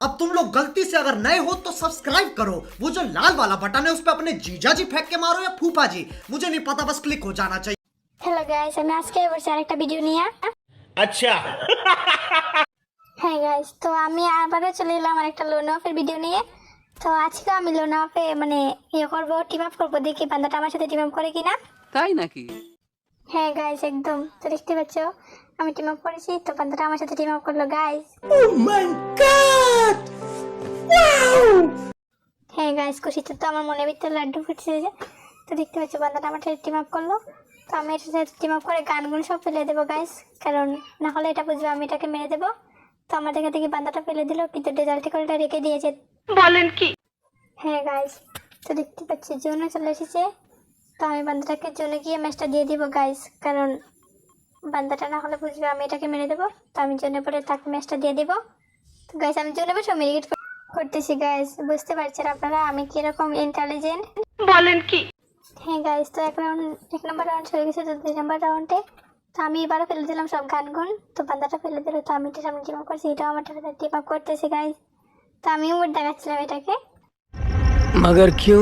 अब तुम लोग गलती से अगर नए हो तो सब्सक्राइब करो वो जो लाल वाला बटन है उस पर अपने जीजा जी फेंक के मारो या फूफा जी मुझे नहीं पता बस क्लिक हो जाना चाहिए হ্যালো গাইস আমি আজকে বলছি আরেকটা ভিডিও নিয়ে अच्छा হ্যাঁ গাইস তো আমি আবারও চলে এলাম আরেকটা লোন অফের ভিডিও নিয়ে তো আজকে আমি লোন অফে মানে ইয়ে করবো টিম আপ করবো দেখি বান্দাটা আমার সাথে টিম আপ করে কিনা তাই নাকি হ্যাঁ গাইস একদম তো দেখতে পাচ্ছ আমি টিম আপ করেছি তো বান্দাটা আমার সাথে টিম আপ করল guys oh my god wow হ্যাঁ গাইস খুশিতে তো আমার মনে ভিতরে লাড্ডু ফুটছে যে। তো দেখতে পাচ্ছ বান্দাটা আমার সাথে টিম আপ করল। তো আমি এটার সাথে টিম আপ করে গানগুলো সব ফেলে দেবো গাইস কারণ না হলে এটা বুঝবে আমি এটাকে মেরে দেবো। তো আমার দেখে দেখি বান্দাটা ফেলে দিল কিন্তু রেজাল্টে করে এটা রেখে দিয়েছে। বলেন কি? হ্যাঁ গাইস তো দেখতে পাচ্ছি জোনে চলে এসেছে। তো আমি বান্দাটাকে জোনে গিয়ে ম্যাচটা দিয়ে দিব গাইস কারণ বান্দাটা না হলে বুঝবে আমি এটাকে মেরে দেবো। তো আমি জন্য পরে তাকে ম্যাচটা দিয়ে দেবো। তো গাইস আমি জন্য সব মেরিগেট করতেছি গাইস বুঝতে পারছেন আপনারা? আমি কীরকম ইন্টেলিজেন্ট বলেন কি? হ্যাঁ গাইস তো এক রাউন্ড এক নম্বর রাউন্ড হয়ে গেছে তো দুই নম্বর রাউন্ডে তো আমি এবারও ফেলে দিলাম সব গান গুন তো বান্দাটা ফেলে দিল তো আমি এটা সামনে জিম করছি এটাও আমার টাকা টিপ আপ করতেছি গাইস তো আমিও মোট দেখাচ্ছিলাম এটাকে। মগর কিউ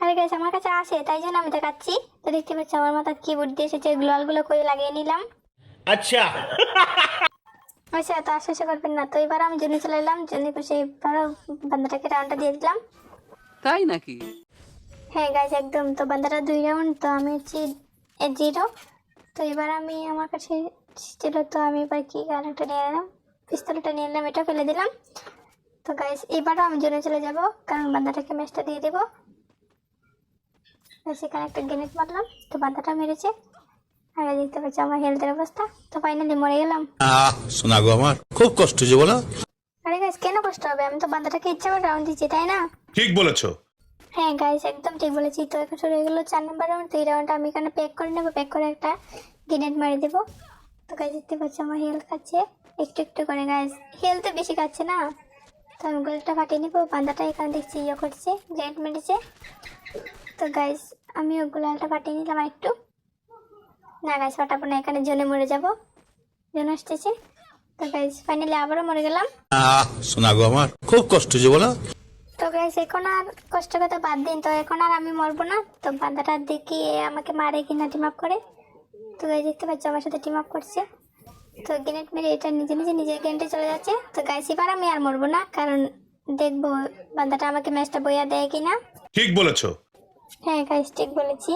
আরে গাইস আমার কাছে আসে তাই জন্য আমি দেখাচ্ছি। তো দেখতে পাচ্ছি আমার মাথা কিবোর্ড দিয়ে এসেছে গ্লোয়ালগুলো করে লাগিয়ে নিলাম। আচ্ছা। আচ্ছা তো আশ্বাস করবেন না। তো এবার আমি জন্য চলে এলাম জন্য খুশি এবারও বান্দাটাকে রাউন্ডটা দিয়ে দিলাম। তাই নাকি? হ্যাঁ গাইস একদম। তো বান্দাটা দুই রাউন্ড তো আমি হচ্ছি জিরো তো এবার আমি আমার কাছে ছিল তো আমি এবার কি গানটা নিয়ে এলাম পিস্তলটা নিয়ে এলাম এটা ফেলে দিলাম। তো গাইস এবারও আমি জন্য চলে যাব কারণ বান্দাটাকে ম্যাচটা দিয়ে দেবো। সেখানে একটা গ্রেনেড মারলাম তো বান্দাটা মেরেছে। আর দেখতে পাচ্ছি আমার হেলথের অবস্থা তো ফাইনালি মরে গেলাম। আহ শোনা গো আমার খুব কষ্ট যে বলো। আরে গাইস কেন কষ্ট হবে? আমি তো বান্দাটাকে ইচ্ছা করে রাউন্ড দিচ্ছি তাই না? ঠিক বলেছ। হ্যাঁ গাইস একদম ঠিক বলেছি। তো এখন শুরু হয়ে গেলো চার নম্বর রাউন্ড তো এই রাউন্ডটা আমি এখানে প্যাক করে নেব প্যাক করে একটা গ্রেনেড মারি দেবো। তো গাইস দেখতে পাচ্ছি আমার হেলথ খাচ্ছে। একটু একটু করে গাইস হেলথ বেশি খাচ্ছে না। তো আমি গোলটা ফাটিয়ে নেব বান্দাটা এখানে দেখছি ইয়ে করছে গ্রেনেড মেরেছে। তো গাইস আমি গোলালটা ফাটিয়ে নিলাম আর একটু। না গাইস ফাটাবো না এখানে জনে মরে যাব। জন আসতেছে। তো গাইস ফাইনালি আবারও মরে গেলাম। শোনা গো আমার খুব কষ্ট যে বলো। তো গাইস এখন আর কষ্ট কথা বাদ দিন। তো এখন আর আমি মরবো না। তো বান্দাটা দেখি আমাকে মারে কিনা টিম আপ করে। তো গাইস দেখতে পাচ্ছ আমার সাথে টিম আপ করছে। তো গ্রেনেড মেরে এটা নিজে নিজে নিজের গ্রেনেডে চলে যাচ্ছে। তো গাইস এবার আমি আর মরবো না কারণ দেখব বান্দাটা আমাকে ম্যাচটা বইয়া দেয় কিনা। ঠিক বলেছ। হ্যাঁ গাইস ঠিক বলেছি।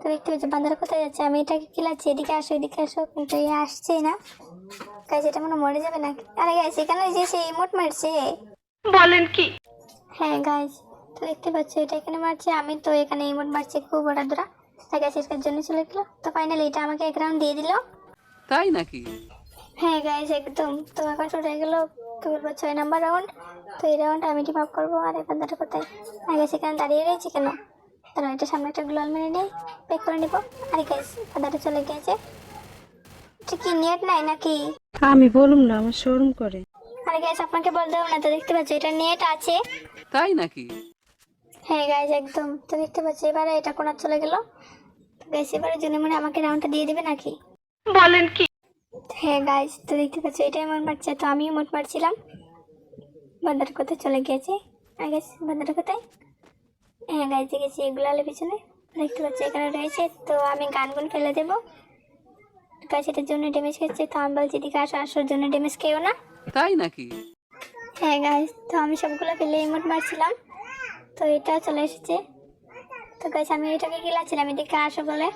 তো দেখতে পাচ্ছি বান্দারা কোথায় যাচ্ছে আমি এটাকে কিলাচ্ছি এদিকে আসো এদিকে আসো কিন্তু এ আসছেই না। গাইস এটা মনে মরে যাবে না আরে গাইস এখানে যে সে ইমোট মারছে। বলেন কি? হ্যাঁ গাইজ তো দেখতে পাচ্ছ এটা এখানে মারছে। আমি তো এখানে ইমোট মারছি খুব ওরা দূরা। তাই গাছ এর জন্য চলে গেলো। তো ফাইনালি এটা আমাকে এক রাউন্ড দিয়ে দিল। তাই নাকি? হ্যাঁ গাইজ একদম। তো এখন শুরু হয়ে গেলো কি বলব ছয় নাম্বার রাউন্ড তো এই রাউন্ড আমি টিম আপ করব আর এই বান্দাটা কোথায়? আগে সেখানে দাঁড়িয়ে রয়েছে কেন? তাহলে এটা সামনে একটা গ্লোয়াল মেরে নেই পেক করে নিবো। আরে গাইজ বান্দাটা চলে গিয়েছে। এটা কি নেট নাই নাকি? আমি বলুম না আমার শোরুম করে। আরে গাইজ আপনাকে বলতে হবে না তো দেখতে পাচ্ছ এটা নেট আছে। তাই নাকি? হ্যাঁ গাইজ একদম। তো দেখতে পাচ্ছি এবারে এটা কোনার চলে গেল। গাইজ এবারে জন্য মনে আমাকে রাউন্ডটা দিয়ে দেবে নাকি? বলেন কি? হ্যাঁ গাইজ তো দেখতে পাচ্ছি এটাই মন মারছে তো আমিও মোট মারছিলাম। বান্দার কোথায় চলে গিয়েছে? হ্যাঁ গাইজ বান্দার কোথায়? হ্যাঁ গাইজ দেখেছি এগুলো আলো পিছনে দেখতে পাচ্ছি এখানে রয়েছে তো আমি গানগুন ফেলে দেবো। সেটার এটার জন্য ড্যামেজ খেয়েছে তো আমি বলছি দিকে আসো আসার জন্য ড্যামেজ খেয়েও না। তাই নাকি? হ্যাঁ গাছ তো আমি সবগুলো ফেলে ইমোট মারছিলাম। তো এটা চলে এসেছে। তো গাছ আমি এটাকে আমি এদিকে আসো বলে।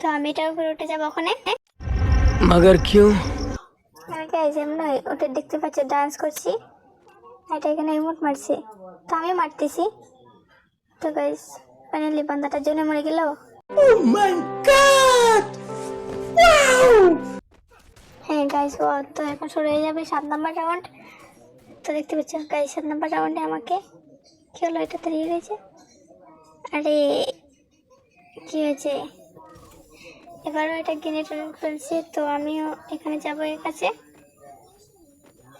তো আমি এটার উপরে উঠে যাব ওখানে। মাগার কিউ? হ্যাঁ, আমি গাইজ ওটা দেখতে পাচ্ছি ডান্স করছি। এটা এখানে ইমোট মারছে। তো আমি মারতেছি। তো গাইজ ফাইনালি বান্দাটার জন্য মরে গেল। ও মাই গড ওয়াও হ্যাঁ গাইস ও তো এখন শুরু হয়ে যাবে সাত নম্বর রাউন্ড তো দেখতে পাচ্ছ গাইস সাত নম্বর রাউন্ডে আমাকে কি হলো? এটা দাঁড়িয়ে গেছে। আরে কি হয়েছে? এবারও এটা কিনে ফেলছে তো আমিও এখানে যাব এর কাছে।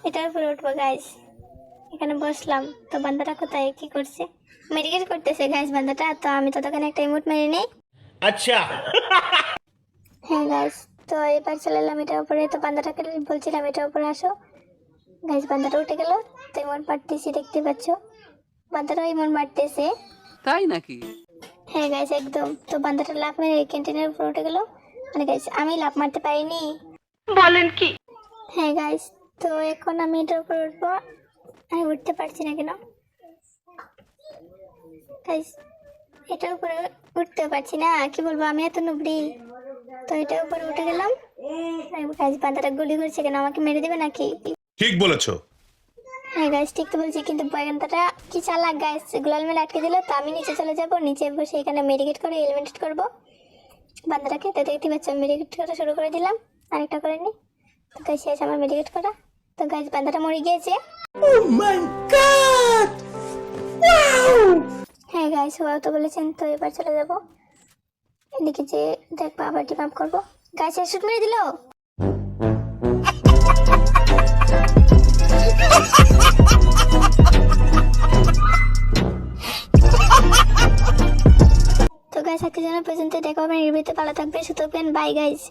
এটার উপরে উঠবো গাইস এখানে বসলাম। তো বান্দাটা কোথায়? কি করছে? মেডিকেট করতেছে গাইস বান্দাটা। তো আমি ততক্ষণ একটা ইমোট মেরে নেই। আচ্ছা। হ্যাঁ গাইস তো এবার চলে এলাম এটা উপরে। তো বান্দাটাকে বলছিলাম এটার উপরে আসো। গাইস বান্দাটা উঠে গেল। তো ইমোট মারতেছি দেখতে পাচ্ছ? বান্দাটাও ইমোট মারতেছে। তাই নাকি? হ্যাঁ গাইস একদম। তো বান্দাটা লাভ মেরে ক্যান্টিনের উপরে উঠে গেল। মানে গাইস আমি লাভ মারতে পারিনি। বলেন কি? হ্যাঁ গাইস তো এখন আমি এটার উপর উঠবো। আমি উঠতে পারছি না কেন? গাইস এটার উপরে উঠতে পারছি না কি বলব আমি এত নুবড়ি। তো এটার উপরে উঠে গেলাম। গাইস বান্দাটা গুলি করছে কেন আমাকে মেরে দেবে নাকি? ঠিক বলেছ। হ্যাঁ গাইস ঠিক তো বলছি কিন্তু বান্দাটা কি চালাক গাইস গুলাল মেলে আটকে দিল তো আমি নিচে চলে যাব নিচে বসে এখানে মেডিকেট করে এলিমিনেট করব। বান্দাটাকে তো দেখতে পাচ্ছি মেডিকেট করা শুরু করে দিলাম আরেকটা করে নি। তো শেষ আমার মেডিকেট করা তো গাইস বান্দাটা মরে গিয়েছে। হ্যাঁ গাইস ওরা তো বলেছেন, তো এবার চলে যাব। এদিকে যে দেখব আবার ডিমাপ করব। গাইস শুট মেরে দিল। তো গাইস আজকে যেন পর্যন্ত দেখো হবে নির্বিতে। ভালো থাকবে সুতরাং বাই গাইস